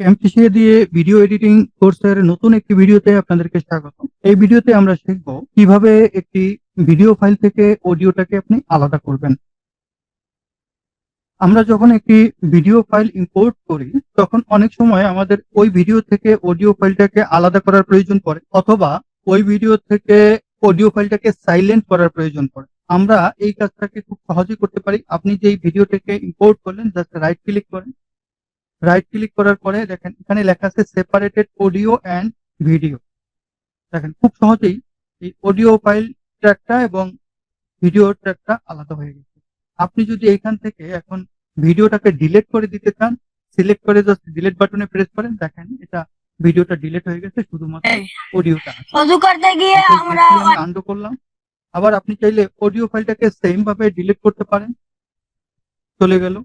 এমপিসিএ দিয়ে video editing কোর্সের নতুন একটি ভিডিওতে আপনাদেরকে স্বাগত এই ভিডিওতে আমরা শিখব কীভাবে একটি ভিডিও ফাইল থেকে অডিওটাকে আপনি আলাদা করবেন। আমরা যখন একটি ভিডিও ফাইল ইম্পোর্ট করি, তখন অনেক সময় আমাদের ওই ভিডিও থেকে অডিও ফাইলটাকে আলাদা করার প্রয়োজন পড়ে, অথবা ওই ভিডিও থেকে অডিও ফাইলটাকে সাইলেন্ট করার প্রয়োজন পড়ে। আমরা এই কাজটাকে খুব সহজেই করতে পারি। আপনি যেই ভিডিওটাকে ইম্পোর্ট করলেন, জাস্ট রাইট ক্লিক করেন। রাইট ক্লিক করার পরে দেখেন এখানে লেখা আছে সেপারেটেড অডিও অ্যান্ড ভিডিও দেখেন খুব সহজেই এই অডিও ফাইল ট্র্যাকটা এবং ভিডিও ট্র্যাকটা আলাদা হয়ে গেছে। আপনি যদি এখান থেকে এখন ভিডিওটাকে ডিলেট করে দিতে চান সিলেক্ট করে জাস্ট ডিলেট বাটনে প্রেস করেন দেখেন এটা ভিডিওটা ডিলেট হয়ে গেছে শুধুমাত্র অডিওটা অজু করতে গিয়ে আমরা আন্ডো করলাম। আবার আপনি চাইলে অডিও ফাইলটাকে সেম ভাবে ডিলিট করতে পারেন। চলে গেল।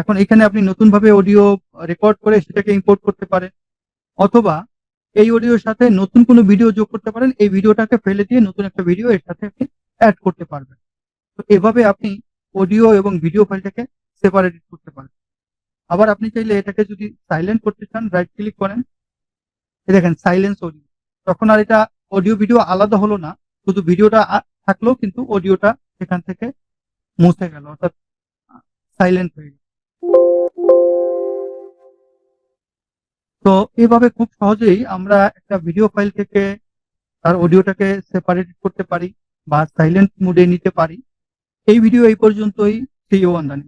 এখন এখানে আপনি নতুন ভাবে অডিও রেকর্ড করে সেটাকে ইম্পোর্ট করতে পারেন, অথবা এই অডিওর সাথে নতুন কোনো ভিডিও যোগ করতে পারেন, এই ভিডিওটাকে ফেলে দিয়ে নতুন একটা ভিডিও এর সাথে আপনি অ্যাড করতে পারবেন। তো এভাবে আপনি অডিও এবং ভিডিও ফাইলটাকে সেপারেট করতে পারেন আবার আপনি চাইলে এটাকে যদি সাইলেন্ট করতে চান রাইট ক্লিক করেন দেখেন সাইলেন্স অডিও তখন আর এটা অডিও ভিডিও আলাদা হলো না, শুধু ভিডিওটা থাকলেও কিন্তু অডিওটা এখান থেকে মুছে গেল, অর্থাৎ সাইলেন্ট হয়ে গেল। তো এভাবে খুব সহজেই আমরা একটা ভিডিও ফাইল থেকে তার অডিওটাকে সেপারেট করতে পারি বা সাইলেন্ট মুডে নিতে পারি। এই ভিডিও এই পর্যন্তই। সেই ওয়ান্দানি